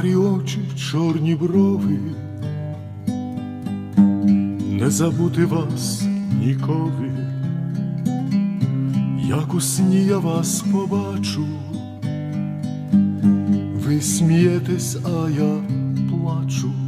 карі очі, чорні брови, не забути вас ніколи, як у сні я вас побачу, ви смієтесь, а я плачу.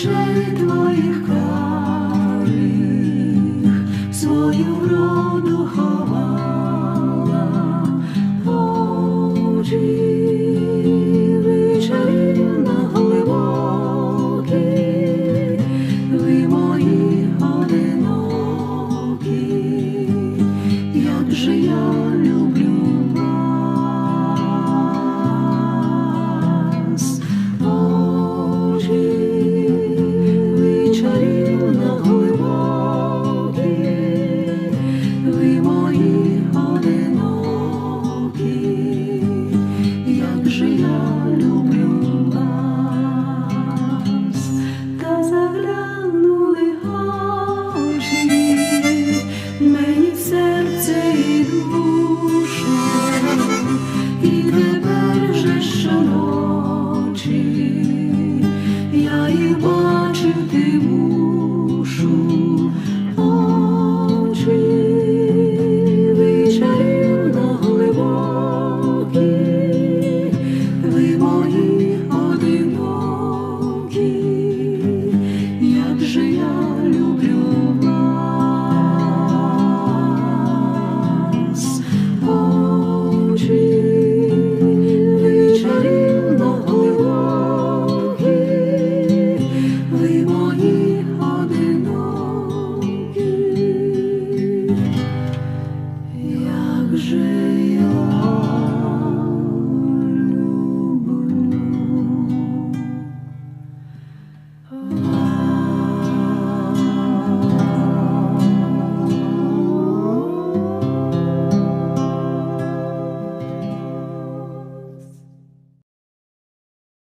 очей твоїх карих свою вроду ховає.